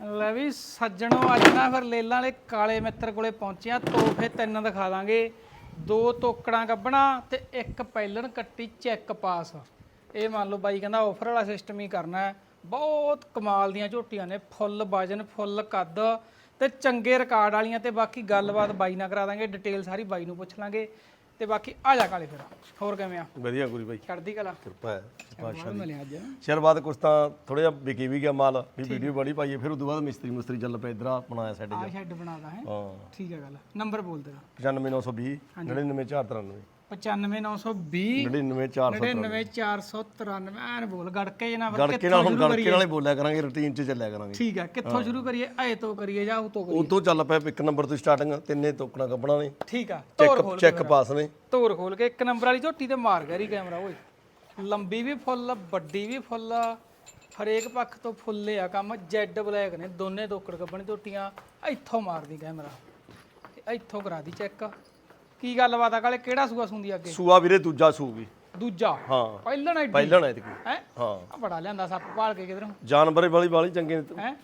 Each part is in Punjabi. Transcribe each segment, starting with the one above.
ਲੈ ਵੀ ਸੱਜਣੋ, ਅੱਜ ਨਾ ਫਿਰ ਲੇਲਾਂ ਵਾਲੇ ਕਾਲੇ ਮਿੱਤਰ ਕੋਲੇ ਪਹੁੰਚਿਆ, ਤੋਹਫੇ ਤਿੰਨ ਦਿਖਾ ਦਾਂਗੇ। ਦੋ ਤੋਕੜਾਂ ਗੱਬਣਾ ਤੇ ਇੱਕ ਪੈਲਣ ਕੱਟੀ ਚੈੱਕ ਪਾਸ। ਇਹ ਮੰਨ ਲਓ ਬਾਈ ਕਹਿੰਦਾ ਆਫਰ ਵਾਲਾ ਸਿਸਟਮ ਹੀ ਕਰਨਾ ਹੈ। ਬਹੁਤ ਕਮਾਲ ਦੀਆਂ ਝੋਟੀਆਂ ਨੇ, ਫੁੱਲ ਵਜਨ, ਫੁੱਲ ਕੱਦ ਤੇ ਚੰਗੇ ਰਿਕਾਰਡ ਵਾਲੀਆਂ ਤੇ ਬਾਕੀ ਗੱਲਬਾਤ ਬਾਈ ਨਾਲ ਕਰਾ ਦਾਂਗੇ ਡਿਟੇਲ ਸਾਰੀ ਬਾਈ ਨੂੰ ਪੁੱਛ ਲਾਂਗੇ। ਤੇ ਬਾਕੀ ਆ ਜਾ ਕਾਲੇ ਫਿਰ। ਹੋਰ ਕਿਵੇਂ ਆ? ਵਧੀਆ ਗੁਰੀ ਬਾਈ। ਚੜਦੀ ਕਲਾ। ਕਿਰਪਾ ਹੈ ਬਹੁਤ ਮਿਲਿਆ ਅੱਜ। ਸ਼ਹਿਰ ਬਾਅਦ ਕੁਛ ਤਾਂ ਥੋੜਾ ਜਿਹਾ ਵਿਕੀ ਵੀ ਗਿਆ ਮਾਲ ਵੀ ਵੀਡੀਓ ਬੜੀ ਪਾਈਏ ਫਿਰ ਉਦੋਂ ਬਾਅਦ ਮਿਸਤਰੀ ਮੁਸਤਰੀ ਚੱਲ ਪਏ ਇਧਰ ਬਣਾਇਆ ਸਾਡੇ ਆ ਸ਼ੈੱਡ ਬਣਾਦਾ ਹੈ। ਹਾਂ। ਠੀਕ ਹੈ ਗੱਲ। ਨੰਬਰ ਬੋਲ ਦੇਗਾ 95920 99493 95920 99493 99493 ਐਨ ਬੋਲ ਗੜਕੇ ਜਨਾ ਗੜਕੇ ਨਾਲ ਹੁਣ ਗੜਕੇ ਨਾਲੇ ਬੋਲਿਆ ਕਰਾਂਗੇ ਰੁਟੀਨ 'ਚ ਚੱਲਿਆ ਕਰਾਂਗੇ। ਠੀਕ ਹੈ ਕਿੱਥੋਂ ਸ਼ੁਰੂ ਕਰੀਏ? ਐ ਤੋਂ ਕਰੀਏ ਜਾਂ ਉਹ ਤੋਂ ਕਰੀਏ? ਉਦੋਂ ਚੱਲ ਪਿਆ ਇੱਕ ਨੰਬਰ ਤੋਂ ਸਟਾਰਟਿੰਗ ਤਿੰਨੇ ਤੋਕਣਾ ਕੱਢਣਾ ਨੇ। ਠੀਕ ਆ ਤੋਰ ਚੈੱਕ ਖੋਲ ਚੈੱਕ ਪਾਸ ਨੇ। ਤੋਰ ਖੋਲ ਕੇ ਇੱਕ ਨੰਬਰ ਵਾਲੀ ਝੋਟੀ ਤੇ ਮਾਰ ਗਿਆ ਰੀ ਕੈਮਰਾ ਓਏ। ਲੰਬੀ ਵੀ ਫੁੱਲ ਵੱਡੀ ਵੀ ਫੁੱਲ ਹਰੇਕ ਪੱਖ ਤੋਂ ਫੁੱਲੇ ਆ ਕੰਮ। ਜੈਡ ਬਲੈਕ ਨੇ ਦੋਨੇ ਦੋਕੜ ਗੱਬਣ ਝੋਟੀਆਂ। ਇੱਥੋਂ ਮਾਰਦੀ ਕੈਮਰਾ। ਇੱਥੋਂ ਕਰਾ ਦੀ ਚੈੱਕ। ਕੀ ਗੱਲਬਾਤ ਆ ਕਾਲੇ? ਕਿਹੜਾ ਸੂਆ ਸੁੰਦੀ ਅੱਗੇ? ਸੂਆ ਵੀਰੇ ਦੂਜਾ ਸੂਗੀ ਦੂਜਾ? ਹਾਂ। ਪਹਿਲਣ ਐਡੀ ਪਹਿਲਣ ਐ ਤਕੀ ਹੈ? ਹਾਂ। ਆ ਬੜਾ ਲਿਆਂਦਾ ਸੱਪ ਭਾਲ ਕੇ ਕਿਧਰੋਂ। ਜਾਨਵਰੇ ਵਾਲੀ ਵਾਲੀ ਚੰਗੇ ਨੇ। ਹੈ?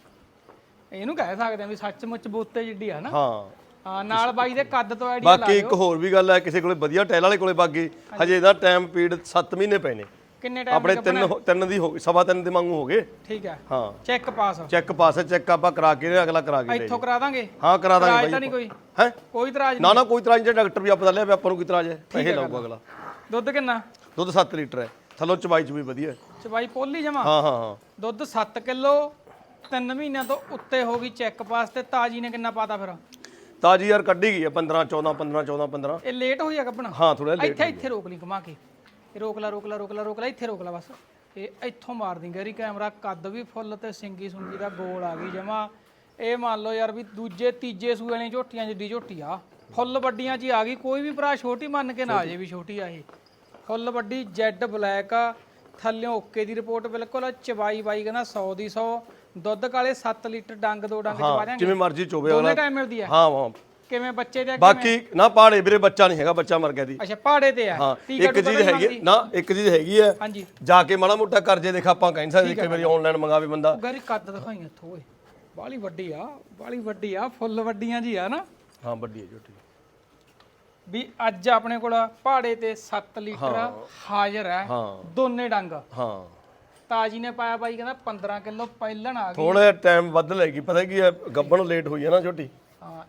ਇਹਨੂੰ ਕਹਿ ਸਕਦੇ ਆ ਵੀ ਸੱਚਮੁੱਚ ਬੋਤੇ ਜਿੱਡੀ ਆ ਨਾ। ਹਾਂ। ਹਾਂ ਨਾਲ ਬਾਈ ਦੇ ਕੱਦ ਤੋਂ ਆਈਡੀਆ ਲਾ ਬਾਕੀ ਇੱਕ ਹੋਰ ਵੀ ਗੱਲ ਹੈ ਕਿਸੇ ਕੋਲੇ ਵਧੀਆ ਟੈਲ ਵਾਲੇ ਕੋਲੇ ਬਾਗੇ ਹਜੇ। ਇਹਦਾ ਟਾਈਮ ਪੀੜ 7 ਮਹੀਨੇ ਪਏ ਨੇ। ਕਿੰਨੇ ਟਾਈਮ ਆਪਣੇ ਤਿੰਨ ਤਿੰਨ ਦੀ ਹੋ ਗਈ ਸਵਾ ਤਿੰਨ ਦੇ ਵਾਂਗੂ ਹੋ ਗਏ। ਠੀਕ ਹੈ। ਹਾਂ। Check pass. Check pass check ਆਪਾਂ ਕਰਾ ਕੇ ਅਗਲਾ ਕਰਾ ਕੇ ਲੈ ਇੱਥੋਂ ਕਰਾ ਦਾਂਗੇ? ਹਾਂ ਕਰਾ ਇਤਰਾਜ਼ ਦਾਂਗੇ ਤਾਂ ਬਾਈ ਨਹੀਂ ਕੋਈ? ਹੈ? ਕੋਈ ਇਤਰਾਜ਼ ਨਾ ਨਾ ਕੋਈ ਤਰ੍ਹਾਂ ਜਿਹੜਾ ਡਾਕਟਰ ਵੀ ਆਪਾਂ ਵੀ ਆਪਾਂ ਨੂੰ ਕੋਈ ਇਤਰਾਜ਼ ਹੈ? ਪੈਸੇ ਲਾਊਗਾ ਅਗਲਾ। ਨਹੀਂ ਦੁੱਧ ਕਿੰਨਾ? ਦੁੱਧ 7 ਲੀਟਰ ਹੈ। ਥੱਲੋਂ ਚਵਾਈ ਚ ਵੀ ਵਧੀਆ ਹੈ। ਚਬਾਈ ਪੋਲੀ ਜਮਾ? ਹਾਂ ਹਾਂ ਹਾਂ। ਦੁੱਧ 7 ਕਿਲੋ 3 ਮਹੀਨਿਆਂ ਤੋਂ ਉੱਤੇ ਹੋ ਗਈ ਚੈੱਕ ਪਾਸ ਤੇ ਤਾਜੀ ਨੇ ਕਿੰਨਾ ਪਾਤਾ ਫਿਰ? ਤਾਜੀ ਯਾਰ ਕੱਢੀ ਗਈ ਹੈ 15 14 15 14 15 ਇਹ ਲੇਟ ਹੋਈ ਆ ਕੱਪਣਾ? ਹਾਂ ਥੋੜਾ ਲੇਟ ਇੱਥੇ ਇੱਥੇ ਰੋਕ ਲਈ ਘੁਮਾ ਕੇ। ਇਹ ਰੋਕ ਲਾ ਰੋਕ ਲਾ ਰੋਕ ਲਾ ਰੋਕ ਲਾ ਇੱਥੇ ਰੋਕ ਲਾ ਬਸ। ਇਹ ਇੱਥੋਂ ਮਾਰ ਦੀ ਗੈਰੀ ਕੈਮਰਾ ਕੱਦ ਵੀ ਫੁੱਲ ਤੇ ਸਿੰਗੀ ਸੁੰਗੀ ਦਾ ਗੋਲ ਆ ਗਈ ਜਮਾ। ਇਹ ਮੰਨ ਲਓ ਯਾਰ ਵੀ ਦੂਜੇ ਤੀਜੇ ਸੂਏ ਵਾਲੀਆਂ ਝੋਟੀਆਂ ਜਿੱਡੀ ਝੋਟੀ ਆ ਫੁੱਲ ਵੱਡੀਆਂ 'ਚ ਹੀ ਆ ਗਈ। ਕੋਈ ਵੀ ਭਰਾ ਛੋਟੀ ਮੰਨ ਕੇ ਨਾ ਆ ਜੇ ਵੀ ਛੋਟੀ ਆ ਇਹ। ਫੁੱਲ ਵੱਡੀ ਜੈਡ ਬਲੈਕ ਆ। ਥੱਲਿਓਂ ਓਕੇ ਦੀ ਰਿਪੋਰਟ ਬਿਲਕੁਲ ਆ, ਚਵਾਈ ਬਾਈ ਕਹਿੰਦਾ 100 ਦੀ 100 ਦੁੱਧ ਕਾਲੇ 7 ਲੀਟਰ ਡੰਗ ਦੋ ਡੰਗ ਚਵਾ ਦਿਆਂਗੇ। ਜਿਵੇਂ ਮਰਜ਼ੀ ਚੋਵੇ ਦੋਨੇ ਅਗਲਾ। ਟਾਈਮ ਮਿਲਦੀ ਆ। ਹਾਂ ਹਾਂ। ਕਿਵੇਂ ਬੱਚੇ ਦੇ ਅੱਗੇ ਬਾਕੀ ਨਾ ਪਾੜੇ ਵੀਰੇ ਬੱਚਾ ਨਹੀਂ ਹੈਗਾ ਬੱਚਾ ਮਰ ਗਿਆ ਦੀ ਅੱਛਾ ਪਹਾੜੇ ਤੇ ਆ। ਹਾਂ ਟੀਕਾ ਇੱਕ ਟੂਕਾ ਚੀਜ਼ ਤਾਂ ਨਹੀਂ ਹੈਗੀ ਮੰਗਦੀ? ਨਾ ਇੱਕ ਚੀਜ਼ ਹੈਗੀ ਹੈ ਹਾਂਜੀ। ਜਾ ਕੇ ਮਾੜਾ ਮੋਟਾ ਕਰਜੇ ਦੇਖ ਆਪਾਂ ਕਹਿ ਨਹੀਂ ਸਕਦੇ ਕਈ ਵਾਰੀ ਆਨਲਾਈਨ ਮੰਗਾਵੇ ਬੰਦਾ। ਗਾਰੀ ਕੱਦ ਦਿਖਾਈ ਇੱਥੋਂ ਓਏ। ਬਾਲੀ ਵੱਡੀ ਆ ਬਾਲੀ ਵੱਡੀ ਆ ਫੁੱਲ ਵੱਡੀਆਂ ਜੀ ਆ ਨਾ। ਹਾਂ ਵੱਡੀ ਹੈ ਝੋਟੀ ਵੀ ਅੱਜ ਆਪਣੇ ਕੋਲ ਪਹਾੜੇ ਤੇ 7 ਲੀਟਰ ਹਾਜ਼ਰ ਹੈ ਹਾਂ। ਦੋਨੇ ਡੰਗ। ਹਾਂ। ਤਾਜੀ ਨੇ ਪਾਇਆ ਬਾਈ ਕਹਿੰਦਾ 15 ਕਿਲੋ ਪਹਿਲਣ ਆ ਗਈ। ਥੋੜਾ ਟਾਈਮ ਵੱਧ ਲੈਗੀ ਪਤਾ ਕੀ ਹੈ ਗੱਬਣ ਲੇਟ ਹੋਈ ਹੈ ਨਾ ਝੋਟੀ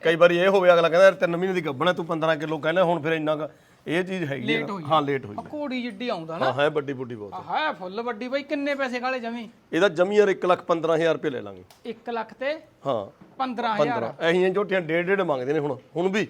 ਕਈ ਵਾਰੀ ਇਹ ਹੋਵੇ ਅਗਲਾ ਕਹਿੰਦਾ 3 ਮਹੀਨੇ ਦੀ ਗੱਬਣ ਹੈ ਤੂੰ 15 ਕਿਲੋ ਕਹਿੰਦਾ ਹੁਣ ਫਿਰ ਇੰਨਾ ਕੁ- ਇਹ ਚੀਜ਼ ਹੈਗੀ ਹੈ ਨਾ। ਹਾਂ ਲੇਟ ਹੋਈ ਆ ਘੋੜੀ ਜਿੱਡੀ ਆਉਂਦਾ ਨਾ। ਹਾਂ ਹੈ ਵੱਡੀ ਬੁੱਢੀ ਬਹੁਤ। ਆ ਹੈ ਫੁੱਲ ਵੱਡੀ ਬਾਈ ਕਿੰਨੇ ਪੈਸੇ ਕਾਲੇ ਜਮੀ? ਇਹਦਾ ਜਮੀ ਯਾਰ 1 ਲੱਖ 15000 ਰੁਪਏ ਲੈ ਲਾਂਗੇ। 1 ਲੱਖ ਤੇ ਹਾਂ। 15000 ਐਹੀਆਂ ਝੋਟੀਆਂ ਡੇਢ ਡੇਢ ਮੰਗਦੇ ਨੇ ਹੁਣ। ਹੁਣ ਵੀ।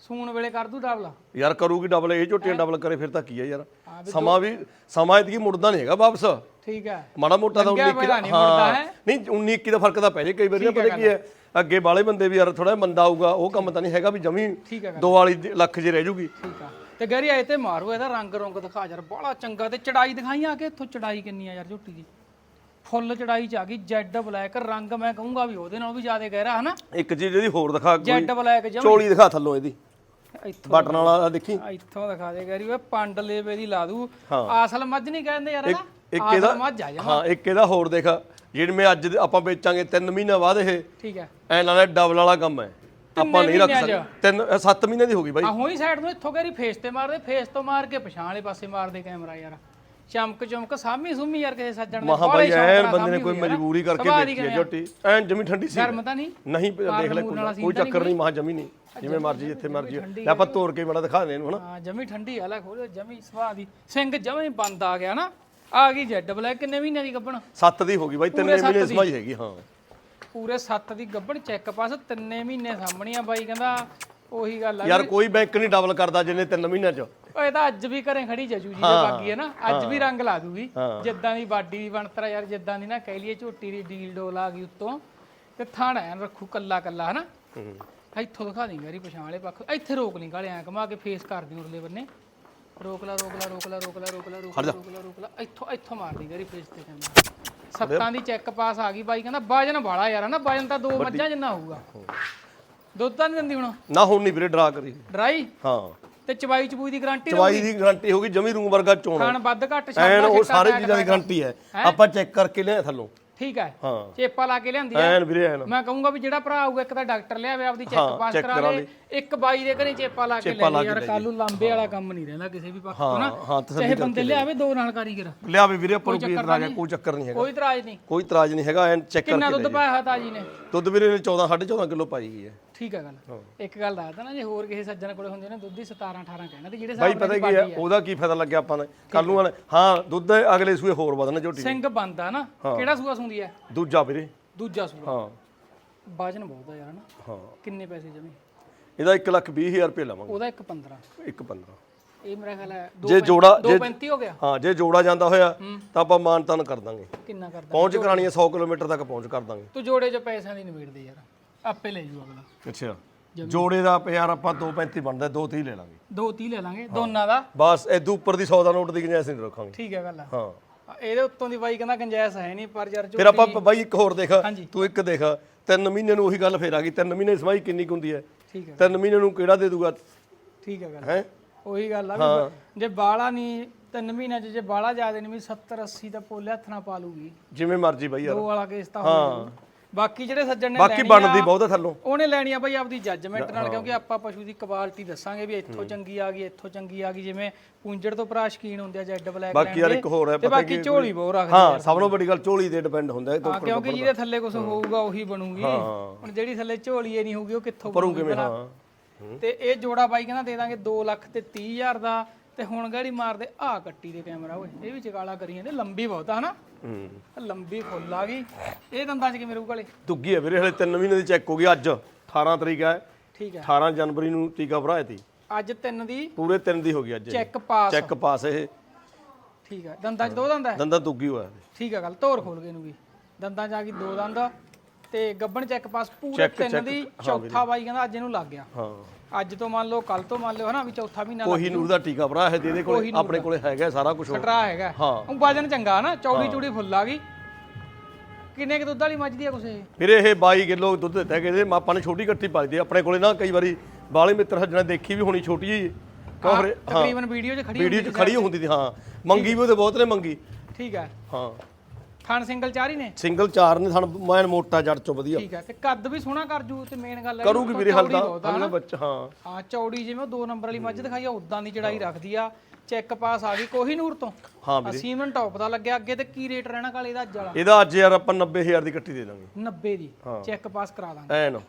ਸੂਣ ਵੇਲੇ ਕਰ ਦੂ ਡਬਲਾ ਯਾਰ ਕਰੂਗੀ ਡਬਲ ਇਹ ਝੋਟੀਆਂ ਡਬਲ ਕਰੇ ਫਿਰ ਤਾਂ ਕੀ ਹੈ ਯਾਰ ਸਮਾਂ ਵੀ ਸਮਾਂ ਇਤਕੀ ਮੁੜਦਾ ਨਹੀਂ ਹੈਗਾ ਵਾਪਸ। ਠੀਕ ਹੈ। ਮਾੜਾ ਮੋਟਾ ਤਾਂ 19 ਲੰਘਿਆ ਦਾ ਹੋਇਆ ਨਹੀਂ ਮੁੜਦਾ ਹਾਂ। ਹੈ। ਨਹੀਂ 19 21 ਦਾ ਫ਼ਰਕ ਤਾਂ ਪੈ ਜੇ ਕਈ ਵਾਰੀ ਨਾ ਪਤਾ ਕੀ ਹੈ? ਅੱਗੇ ਵਾਲੇ ਬੰਦੇ ਵੀ ਯਾਰ ਥੋੜਾ ਮੰਦਾ ਆਊਗਾ ਉਹ ਕੰਮ ਤਾਂ ਨਹੀਂ ਹੈਗਾ ਵੀ ਜਮੀ ਠੀਕ ਹੈ ਦੋ ਵਾਲੀ ਲੱਖ ਜੇ ਰਹਿ ਜੂਗੀ। ਠੀਕ ਆ। ਤੇ ਗਰੀ ਆਏ ਤੇ ਮਾਰੋ ਇਹਦਾ ਰੰਗ ਰੰਗ ਦਿਖਾ ਯਾਰ ਬੜਾ ਚੰਗਾ। ਤੇ ਚੜਾਈ ਦਿਖਾਈ ਆ ਕਿ ਇੱਥੋਂ ਚੜਾਈ ਕਿੰਨੀ ਆ ਯਾਰ ਝੋਟੀ ਦੀ? ਫੁੱਲ ਚੜਾਈ ਚ ਆ ਗਈ ਜੈਡ ਬਲੈਕ ਰੰਗ ਮੈਂ ਕਹੂੰਗਾ ਵੀ ਉਹਦੇ ਨਾਲ ਵੀ ਜ਼ਿਆਦਾ ਗਹਿਰਾ ਹਨਾ? ਇੱਕ ਚੀਜ਼ ਇਹਦੀ ਹੋਰ ਦਿਖਾ ਕੋਈ ਜੈਡ ਬਲੈਕ ਜਮ। ਚੋਲੀ ਦਿਖਾ ਥੱਲੋਂ ਇਹਦੀ। ਇੱਥੋਂ ਬਟਨ ਵਾਲਾ ਦੇਖੀ। ਇੱਥੋਂ ਦਿਖਾ ਦੇ ਗਰੀ ਓਏ ਪੰਡ ਲੇਵੇ ਦੀ ਲਾ ਦੂ। ਅਸਲ ਮੱਝ ਨਹੀਂ ਕਹਿੰਦੇ ਯਾਰ ਇਹਦਾ ਇੱਕ ਇਹਦਾ ਮੱਝ ਆ ਜਾ ਹਾਂ ਇੱਕ ਇਹਦਾ ਹੋਰ ਦੇਖ ਜਿਵੇਂ ਅੱਜ ਦੇ- ਆਪਾਂ ਵੇਚਾਂਗੇ 3 ਮਹੀਨੇ ਬਾਅਦ ਇਹ ਠੀਕ ਹੈ। ਐ ਨਾਲ ਡਬਲ ਵਾਲਾ ਕੰਮ ਹੈ। ਆਪਾਂ ਨਹੀਂ ਰੱਖ ਮਹੀਨਿਆਂ ਸਕਦੇ। ਤਿੰਨ 7 ਮਹੀਨੇ ਦੀ ਹੋ ਗਈ ਬਾਈ। ਆ ਹੋਈ ਸਾਈਡ ਨੂੰ ਇੱਥੋਂ ਗਰੀ ਫੇਸ ਤੇ ਮਾਰਦੇ ਫੇਸ ਤੋਂ ਮਾਰ ਕੇ ਪਛਾਣ ਵਾਲੇ ਪਾਸੇ ਮਾਰਦੇ ਕੈਮਰਾ ਯਾਰ। ਚਮਕ ਚਮਕ ਸਾਮੀ ਸੁਮੀ ਯਾਰ ਕਿਸੇ ਸੱਜਣ ਨੇ ਮਹਾ ਬਾਈ ਐਨ ਬੰਦੇ ਨੇ ਕੋਈ। ਮਜਬੂਰੀ ਕਰਕੇ ਵੇਚੀ ਹੈ? ਝੋਟੀ ਐਨ ਜਮੀ ਠੰਡੀ ਸੀ। ਗਰਮ ਤਾਂ ਨਹੀਂ? ਨਹੀਂ ਪ- ਦੇਖ ਲੈ ਵਾਲਾ ਕੋਈ ਚੱਕਰ ਨਹੀਂ ਮਹਾ ਜਮੀ ਨਹੀਂ। ਜਿਵੇਂ ਮਰਜ਼ੀ ਜਿੱਥੇ ਮਰਜ਼ੀ ਲੈ ਆਪਾਂ ਤੋੜ ਕੇ ਬੜਾ ਦਿਖਾ ਦੇ ਇਹਨੂੰ ਹਨਾ ਹਾਂ ਜਮੀ ਠੰਡੀ ਆ ਲੈ ਖੋਲ ਜਮੀ ਸੁਭਾਅ ਦੀ। ਸਿੰਘ ਜਮੀ ਬੰਦ ਆ ਗਿਆ ਨਾ। ਆ ਗਈ ਜੈਡ ਬਲੈਕ ਕਿੰਨੇ ਮਹੀਨਿਆਂ ਦੀ ਗੱਬਣ 7 ਦੀ ਹੋ ਗਈ ਬਾਈ ਤਿੰਨ ਮਹੀਨੇ ਸਮਾਈ ਹੈਗੀ ਹਾਂ। ਪੂਰੇ 7 ਦੀ ਗੱਬਣ ਚੈੱਕ ਪਾਸ ਤਿੰਨੇ ਮਹੀਨੇ ਸਾਹਮਣੀ ਆ ਬਾਈ ਕਹਿੰਦਾ ਉਹੀ ਗੱਲ ਆ ਯਾਰ ਕੋਈ ਬੈਂਕ ਨਹੀਂ ਡਬਲ ਕਰਦਾ ਜਿੰਨੇ ਤਿੰਨ ਮਹੀਨਿਆਂ ਚ। ਇਹ ਤਾਂ ਅੱਜ ਵੀ ਘਰੇ ਖੜੀ ਜਜੂ ਜੀ ਦੇ ਬਾਗੀ ਹੈ ਨਾ। ਅੱਜ ਵੀ ਰੰਗ ਲਾ ਦੂਗੀ। ਜਿੱਦਾਂ ਦੀ ਬਾਡੀ ਦੀ ਬਣਤਰ ਯਾਰ ਜਿੱਦਾਂ ਦੀ ਨਾ ਕਹਿ ਲਈਏ ਝੋਟੀ ਦੀ ਡੀਲ ਡੋਲ ਆ ਗਈ ਉੱਤੋਂ। ਤੇ ਥਾਣਾ ਐਨ ਰੱਖੂ ਕੱਲਾ ਕੱਲਾ ਹਨਾ? ਹੂੰ। ਇੱਥੋਂ ਦਿਖਾ ਦੇ ਮੇਰੀ ਪਛਾਣ ਵਾਲੇ ਪੱਖ। ਇੱਥੇ ਰੋਕ ਨਹੀਂ ਗਾਲੇ ਐ ਕਮਾ ਕੇ ਫੇਸ ਕਰ ਦੀ ਉਰਲੇ ਬੰਨੇ। ਰੋਕ ਲਾ ਰੋਕ ਲਾ ਰੋਕ ਲਾ ਰੋਕ ਲਾ ਰੋਕ ਲਾ ਰੋਕ ਲਾ ਰੋਕ ਲਾ ਰੋਕ ਲਾ। ਇੱਥੋਂ ਇੱਥੋਂ ਮਾਰ ਦੀ ਮੇਰੀ ਫੇਸ ਤੇ ਕਹਿੰਦਾ। ਸੱਤਾਂ ਦੀ ਚੈੱਕ ਪਾਸ ਆ ਗਈ ਬਾਈ ਕਹਿੰਦਾ ਵਜਨ ਵਾਲਾ ਯਾਰ ਹਨਾ ਵਜਨ ਤਾਂ ਦੋ ਮੱਝਾਂ ਜਿੰਨਾ ਹੋਊਗਾ। ਦੁੱਧ ਤਾਂ ਨਹੀਂ ਦਿੰਦੀ ਹੁਣ। ਨਾ ਹੁਣ ਨਹੀਂ ਵੀਰੇ ਡਰਾ ਕਰੀ। ਡਰਾਈ? ਹਾਂ। ਤੇ ਚਵਾਈ ਚਬੂਈ ਦੀ ਗਾਰੰਟੀ ਚਵਾਈ ਦੀ ਗਾਰੰਟੀ ਹੋਗੀ ਜਮੀ ਰੂਮ ਵਰਗਾ ਚੋਣ। ਖਾਣ ਵੱਧ ਘੱਟ ਐਨ ਛੱਡਦਾ ਉਹ ਸਾਰੇ ਚੀਜ਼ਾਂ ਦੀ। ਗਾਰੰਟੀ ਹੈ। ਆਪਾਂ ਚੈੱਕ ਕਰਕੇ ਲਿਆ ਥੱਲੋਂ। ਠੀਕ ਹੈ ਹਾਂ। ਚੇਪਾ ਲਾ ਕੇ ਲਿਆਂਦੀ ਐਨ ਵੀਰੇ ਐਨ। ਮੈਂ ਕਹੂੰਗਾ ਵੀ ਜਿਹੜਾ ਭਰਾ ਆਊਗਾ ਇੱਕ ਤਾਂ ਡਾਕਟਰ ਲਿਆਵੇ ਆਪਦੀ ਚੈੱਕ ਹਾਂ, ਪਾਸ check ਕਰਾ ਕਰਾ ਲੇ। ਇੱਕ ਬਾਈ ਦੇ ਘਰੇ ਚੇਪਾ ਲਾ ਕੇ ਲੈ ਲੈ ਯਾਰ ਕੱਲ ਨੂੰ ਲਾਂਬੇ ਵਾਲਾ ਕੰਮ ਨਹੀਂ ਰਹਿੰਦਾ ਕਿਸੇ ਵੀ ਪੱਖ ਤੋਂ ਨਾ। ਹਾਂ ਤਸੱਲੀ ਚਾਹੇ ਬੰਦੇ ਲਿਆਵੇ ਦੋ ਨਾਲ ਕਾਰੀਗਰ ਲਿਆਵੇ ਵੀਰੇ ਆਪਾਂ ਨੂੰ ਕੀ ਇਤਰਾਜ਼ ਕੋਈ ਚੱਕਰ ਨਹੀਂ ਹੈਗਾ। ਕੋਈ ਇਤਰਾਜ਼ ਨਹੀਂ। ਕੋਈ ਇਤਰਾਜ਼ ਨਹੀਂ ਹੈਗਾ ਐਨ ਚੈੱਕ ਕਿੰਨਾ ਕਰਕੇ ਦੁੱਧ ਪਾਇਆ ਤਾਜੀ ਨੇ? ਦੁੱਧ ਵੀਰੇ ਨੇ 14 14.5 ਕਿਲੋ ਪਾਈ ਹੈ। ਠੀਕ ਹੈ। ਗੱਲ ਇੱਕ ਗੱਲ ਦੱਸਦਾ ਨਾ ਜੇ ਹੋਰ ਕਿਸੇ ਸੱਜਣ ਕੋਲੇ ਹੁੰਦੇ ਨੇ ਦੁੱਧ ਹੀ 17 18 ਕਹਿਣਾ ਤੇ ਜਿਹੜੇ ਬਾਈ ਪਤਾ ਕੀ ਹੈ ਉਹਦਾ ਕੀ ਫਾਇਦਾ ਲੱਗਿਆ ਆਪਾਂ ਨੇ? ਕੱਲ ਨੂੰ ਹਾਂ। ਦੁੱਧ ਅਗਲੇ ਸੂਏ ਹੋਰ ਵਧਣਾ ਝੋਟੀ ਸਿੰਘ ਬੰਦਾ ਨਾ। ਕਿਹੜਾ ਸੂਆ ਸੁੰਦੀ ਹੈ ਦੂਜਾ ਵੀਰੇ। ਦੂਜਾ ਸੂਆ। ਹਾਂ। ਵਜਨ ਬਹੁਤ ਆ ਯਾਰ ਨਾ ਹਾਂ। ਕਿੰਨੇ ਪੈਸੇ ਜਮੇ? ਇਹਦਾ 1 ਲੱਖ 20 ਹਜ਼ਾਰ ਰੁਪਏ ਲਵਾਂਗੇ। ਉਹਦਾ ਇੱਕ 15 ਇੱਕ 15 ਇਹ ਮੇਰਾ ਖਿਆਲ ਹੈ ਜੇ ਜੋੜਾ ਜੇ 235 ਹੋ ਗਿਆ? ਹਾਂ ਜੇ ਜੋੜਾ ਜਾਂਦਾ ਹੋਇਆ ਤਾਂ ਆਪਾਂ ਮਾਨ ਤਾਨ ਕਰ ਦਾਂਗੇ। ਕਿੰਨਾ ਕਰਦਾ ਪਹੁੰਚ ਕਰਾਣੀ ਹੈ 100 ਕਿਲੋਮੀਟਰ ਤੱਕ ਪਹੁੰਚ ਕਰ ਦਾਂਗੇ। ਤੂੰ ਜੋੜੇ ਚ ਪੈਸਿਆਂ ਦੀ ਨਿਬੇੜ ਦੇ ਯਾਰ। ਆਪੇ ਲੈ ਜੂ ਅਗਲਾ। ਅੱਛਾ। ਜੋੜੇ ਦਾ ਯਾਰ ਆਪਾਂ 235 ਬਣਦਾ 230 ਲੈ ਲਾਂਗੇ। ਦੋ 30 ਲੈ ਲਾਂਗੇ ਦੋਨਾਂ ਦਾ। ਬਸ ਇਦੋਂ ਉੱਪਰ ਦੀ 100 ਦਾ ਨੋਟ ਦੀ ਗੁੰਜਾਇਸ਼ ਨਹੀਂ ਰੱਖਾਂਗੇ। ਠੀਕ ਹੈ ਗੱਲ ਆ। ਹਾਂ। ਆ, ਇਹਦੇ ਉੱਤੋਂ ਦੀ ਬਾਈ ਕਹਿੰਦਾ ਗੰਜਾਇਸ਼ ਹੈ ਨਹੀਂ ਪਰ ਯਾਰ ਫਿਰ ਆਪਾਂ ਬਾਈ ਇੱਕ ਹੋਰ ਦੇਖ ਹਾਂਜੀ। ਤੂੰ ਇੱਕ ਦੇਖ ਤਿੰਨ ਮਹੀਨੇ ਨੂੰ ਉਹੀ ਗੱਲ ਫੇਰ ਆ ਗਈ ਤਿੰਨ ਮਹੀਨੇ ਦੀ ਸਮਾਈ ਕਿੰਨੀ ਕੁ ਹੁੰਦੀ ਹੈ? ਠੀਕ ਹੈ। ਤਿੰਨ ਮਹੀਨੇ ਨੂੰ ਕਿਹੜਾ ਦੇ ਦੂਗਾ? ਠੀਕ ਹੈ ਗੱਲ। ਹੈ? ਉਹੀ ਗੱਲ ਆ ਵੀ ਜੇ ਬਾਲਾ ਨਹੀਂ ਤਿੰਨ ਮਹੀਨਿਆਂ ਚ ਜੇ ਬਾਲਾ ਜ਼ਿਆਦਾ ਨਹੀਂ ਵੀ 70 80 ਤਾਂ ਪੋਲੇ ਹੱਥ ਨਾਲ ਪਾ ਲੂਗੀ ਜਿਵੇਂ ਮਰਜ਼ੀ ਬਾਈ ਯਾਰ। ਦੋ ਵਾਲਾ ਕੇਸ ਤਾਂ ਹੋ। ਜਾਊ। ਬਾਕੀ ਜਿਹੜੇ ਸੱਜਣ ਨੇ ਬਾਕੀ ਬਣਦੀ ਬਹੁਤ ਥੱਲੋਂ। ਉਹਨੇ ਲੈਣੀ ਆ ਬਾਈ ਆਪਦੀ ਜੱਜਮੈਂਟ ਨਾਲ ਕਿਉਂਕਿ ਆਪਾਂ ਪਸ਼ੂ ਦੀ ਕੁਆਲਿਟੀ ਦੱਸਾਂਗੇ ਵੀ ਇੱਥੋਂ ਚੰਗੀ ਆ ਗਈ ਇੱਥੋਂ ਚੰਗੀ ਆ ਗਈ ਜਿਵੇਂ ਪੁੰਜੜ ਤੋਂ ਭਰਾ ਸ਼ਕੀਨ ਹੁੰਦੇ ਆ ਜੈਡ ਬਲੈਕ ਬਾਕੀ ਯਾਰ ਇੱਕ ਹੋਰ ਹੈ ਪਤਾ ਬਾਕੀ ਝੋਲੀ ਬਹੁਤ ਰੱਖਦੇ ਹਾਂ ਸਭ ਤੋਂ ਵੱਡੀ ਗੱਲ ਝੋਲੀ ਤੇ ਡਿਪੈਂਡ ਹੁੰਦਾ ਹੈ ਕਿਉਂਕਿ ਜਿਹਦੇ ਥੱਲੇ ਕੁਝ ਹੋਊਗਾ ਉਹੀ ਬਣੂਗੀ। ਹੁਣ ਜਿਹੜੀ ਥੱਲੇ ਝੋਲੀ ਇਹ ਨਹੀਂ ਹੋਊਗੀ ਉਹ ਕਿੱਥੋਂ ਬਣੂਗੀ ਤੇ ਇਹ ਜੋੜਾ ਬਾਈ ਕਹਿੰਦਾ ਦੇ ਦਾਂਗੇ 2 ਲੱਖ ਤੇ 30 ਹਜ਼ਾਰ ਦਾ ਤੇ ਹੁਣ ਗਾੜੀ ਮਾਰਦੇ ਆ ਕੱਟੀ ਦੇ ਕੈਮਰਾ ਓਏ ਇਹ ਵੀ ਚਗਾਲਾ ਕਰੀ ਜਾਂਦੇ ਲੰਬੀ ਬਹੁਤ ਆ ਹਨਾ? ਹੂੰ। ਲੰਬੀ ਫੁੱਲ ਆ ਗਈ। ਇਹ ਦੰਦਾਂ ਚ ਕਿਵੇਂ ਰਹੂਗਾ ਵਾਲੇ ਦੁੱਗੀ ਹੈ ਵੀਰੇ ਹਲੇ 3 ਮਹੀਨੇ ਦੀ ਚੈੱਕ ਹੋ ਗਈ ਅੱਜ 18 ਤਰੀਕ ਹੈ ਠੀਕ ਹੈ 18 ਜਨਵਰੀ ਨੂੰ ਟੀਕਾ ਭਰਾਇਆ ਸੀ ਅੱਜ ਤਿੰਨ ਦੀ ਪੂਰੇ 3 ਦੀ ਹੋ ਗਈ ਅੱਜ ਚੈੱਕ ਪਾਸ ਚੈੱਕ ਪਾਸ ਇਹ। ਠੀਕ ਹੈ ਦੰਦਾਂ ਚ ਦੋ ਦੰਦ ਹੈ ਦੰਦਾ ਦੁੱਗੀ ਹੋਇਆ। ਠੀਕ ਹੈ ਗੱਲ ਤੋਰ ਖੋਲ ਗਏ ਨੂੰ ਵੀ। ਦੰਦਾਂ ਚ ਆ ਗਈ ਦੋ ਦੰਦ। ਤੇ ਗੱਬਣ ਚੈੱਕ ਪਾਸ ਪੂਰੇ ਤਿੰਨ ਦੀ ਚੌਥਾ ਬਾਈ ਕਹਿੰਦਾ ਅੱਜ ਇਹਨੂੰ ਲੱਗ ਗਿਆ। ਹਾਂ। ਅੱਜ ਤੋਂ ਮੰਨ ਲਓ ਕੱਲ ਤੋਂ ਮੰਨ ਲਿਓ ਹਨਾ ਵੀ ਚੌਥਾ ਮਹੀਨਾ ਕੋਹੀ ਨੂਰ ਦਾ ਟੀਕਾ ਭਰਾ ਹੈ ਇਹਦੇ ਕੋਲ ਆਪਣੇ ਕੋਲੇ ਹੈਗਾ ਸਾਰਾ ਕੁਝ ਕਟਰਾ ਹੈਗਾ। ਹਾਂ। ਉਹ ਵਜਨ ਚੰਗਾ ਨਾ ਚੌੜੀ ਚੂੜੀ ਫੁੱਲ ਆ ਗਈ। ਕਿੰਨੇ ਕੁ ਦੁੱਧ ਵਾਲੀ ਮੱਝ ਦੀ ਆ ਕੁਛ ਇਹ? ਇਹ 22 ਕਿਲੋ ਦੁੱਧ ਦਿੱਤਾ ਕਿ ਆਪਾਂ ਨੇ ਛੋਟੀ ਕੱਟੀ ਪਾਈਦੀ ਆਪਣੇ ਕੋਲੇ ਨਾ ਕਈ ਵਾਰੀ ਬਾਲੇ ਮਿੱਤਰ ਸੱਜਣਾ ਦੇਖੀ ਵੀ ਹੋਣੀ ਛੋਟੀ ਜੀ ਫਿਰ ਤਕਰੀਬਨ ਵੀਡੀਓ 'ਚ ਖੜੀ ਵੀਡੀਓ 'ਚ ਖੜੀ ਹੁੰਦੀ ਸੀ ਹਾਂ। ਮੰਗੀ ਵੀ ਉਹਦੇ ਬਹੁਤ ਨੇ ਮੰਗੀ। ਠੀਕ ਹੈ ਹਾਂ। ਖਾਣ ਸਿੰਗਲ ਚਾਰ ਹੀ ਨੇ? ਸਿੰਗਲ ਚਾਰ ਨੇ ਥਣ ਮੈਂ ਮੋਟਾ ਜੜ ਚੋਂ ਵਧੀਆ। ਠੀਕ ਹੈ ਤੇ ਕੱਦ ਵੀ ਸੋਹਣਾ ਕਰ ਜੂ ਤੇ ਮੇਨ ਗੱਲ ਹੈ ਕਰੂਗੀ ਵੀਰੇ ਹਲ ਦਾ। ਹਲ ਬੱਚਾ ਹਾਂ। ਹਾਂ ਚੌੜੀ ਜਿਵੇਂ ਉਹ ਦੋ ਨੰਬਰ ਵਾਲੀ ਮੱਝ ਦਿਖਾਈ ਆ ਉਦਾਂ ਦੀ ਚੜਾਈ ਰੱਖਦੀ ਆ। ਚੈੱਕ ਪਾਸ ਆ ਗਈ ਕੋਹੀ ਨੂਰ ਤੋਂ। ਹਾਂ ਆ ਸੀਮਨ ਟੌਪ ਦਾ ਲੱਗਿਆ ਅੱਗੇ ਤੇ ਕੀ ਰੇਟ ਰਹਿਣਾ ਕਾਲੇ ਦਾ ਅੱਜ ਵਾਲਾ? ਇਹਦਾ ਅੱਜ ਯਾਰ ਆਪਾਂ 90000 ਦੀ ਕੱਟੀ ਦੇ ਦਾਂਗੇ। 90 ਦੀ। ਚੈੱਕ ਪਾਸ ਕਰਾ ਦਾਂਗੇ। ਐਨ।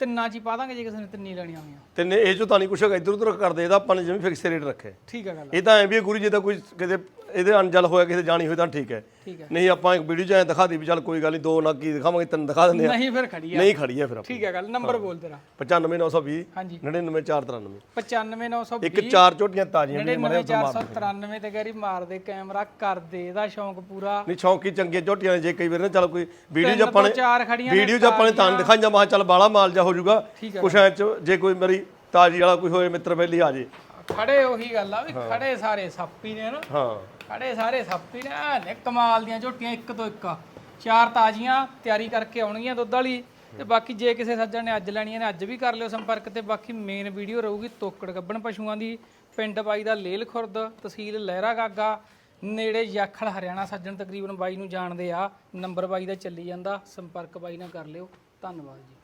ਤਿੰਨਾਂ ਚ ਹੀ ਪਾ ਦਾਂਗੇ ਜੇ ਕਿਸੇ ਨੇ ਤਿੰਨੀ ਲੈਣੀਆਂ ਹੋਈਆਂ ਤੇ ਨੇ ਇਹ ਚੋਂ ਤਾਂ ਨਹੀਂ ਕੁਛ ਹੈਗਾ ਇੱਧਰ ਉੱਧਰ ਕਰਦੇ ਇਹਦਾ ਆਪਾਂ ਨੇ ਜਿਵੇਂ ਫਿਕਸ ਰੇਟ ਰੱਖਿਆ ਠੀਕ ਹੈ ਗੱਲ ਇਹ ਤਾਂ ਐ ਵੀ ਗੁਰੂ ਜੀ ਦਾ ਕੋਈ ਕਿਤੇ ਇਹਦੇ ਅਣਜਲ ਹੋਇਆ ਕਿਸੇ ਜਾਣੀ ਹੋਈ ਤਾਂ ਠੀਕ ਹੈ। ਠੀਕ ਹੈ। ਨਹੀਂ ਆਪਾਂ ਇੱਕ ਵੀਡੀਓ ਐ ਦਿਖਾ ਦੀ ਵੀ ਚੱਲ ਕੋਈ ਗੱਲ ਨਹੀਂ ਦੋ ਨੱਕ ਕੀ ਦਿਖਾਵਾਂਗੇ ਤਿੰਨ ਦਿਖਾ ਦਿੰਦੇ ਆ। ਨਹੀਂ ਫਿਰ ਖੜੀ ਆ। ਨਹੀਂ ਖੜੀ ਹੈ ਫਿਰ ਆਪਾਂ ਠੀਕ ਹੈ ਗੱਲ ਨੰਬਰ ਬੋਲ ਤੇਰਾ। 95920 ਹਾਂਜੀ। 99493 95920 ਇੱਕ ਚਾਰ ਝੋਟੀਆਂ ਤਾਜ਼ੀਆਂ ਨੇ 99493 ਤੇ ਗੈਰੀ ਮਾਰਦੇ ਕੈਮਰਾ ਕਰਦੇ ਇਹਦਾ ਸ਼ੌਂਕ ਪੂਰਾ। ਨਹੀਂ ਸ਼ੌਂਕੀ ਚੰਗੀਆਂ ਝੋਟੀਆਂ ਨੇ ਜੇ ਕਈ ਵਾਰ ਨਾ ਚੱਲ ਕੋਈ ਵੀਡੀਓ ਤਿੰਨ ਆਪਾਂ ਨੇ ਚਾਰ ਖੜੀਆਂ ਨੇ ਵੀਡੀਓ 'ਚ ਆਪਾਂ ਨੇ ਤਾਂ ਦਿਖਾਈਆਂ ਮਾ ਚੱਲ ਬਾਲਾ ਮਾਲ ਜਾ ਹੋ ਜਾਊਗਾ। ਕੁਛ ਐ ਚ ਜੇ ਕੋਈ ਮੇਰੀ ਤਾਜ਼ੀ ਵਾਲਾ ਕੋਈ ਹੋਏ ਮਿੱਤਰ ਪਹਿਲੀ ਆ ਜੇ। ਖੜੇ ਉਹੀ ਗੱਲ ਆ ਵੀ ਖੜੇ ਸਾਰੇ ਸੱਪੀ ਨੇ ਨਾ। ਹਾਂ। ਖੜੇ ਸਾਰੇ ਸੱਪੀ ਨੇ ਐਨ ਕਮਾਲ ਦੀਆਂ ਝੋਟੀਆਂ ਇੱਕ ਤੋਂ ਇੱਕ। ਚਾਰ ਤਾਜ਼ੀਆਂ, ਤਿਆਰੀ ਕਰਕੇ ਆਉਣਗੀਆਂ ਦੁੱਧ ਵਾਲੀ। ਤੇ ਬਾਕੀ ਜੇ ਕਿਸੇ ਸੱਜਣ ਨੇ ਅੱਜ ਲੈਣੀਆਂ ਨੇ, ਅੱਜ ਵੀ ਕਰ ਲਿਓ ਸੰਪਰਕ। ਤੇ ਬਾਕੀ ਮੇਨ ਵੀਡੀਓ ਰਹੂਗੀ ਤੋਕੜ ਗੱਬਣ ਪਸ਼ੂਆਂ ਦੀ। ਪਿੰਡ ਬਾਈ ਦਾ ਲੇਲ ਖੁਰਦ, ਤਹਿਸੀਲ ਲਹਿਰਾ ਗਾਗਾ। ਨੇੜੇ ਜਾਖਲ ਹਰਿਆਣਾ ਸੱਜਣ ਤਕਰੀਬਨ ਬਾਈ ਨੂੰ ਜਾਣਦੇ ਆ। ਨੰਬਰ ਬਾਈ ਦਾ ਚੱਲੀ ਜਾਂਦਾ। ਸੰਪਰਕ ਬਾਈ ਨਾਲ ਕਰ ਲਿਓ। ਧੰਨਵਾਦ ਜੀ।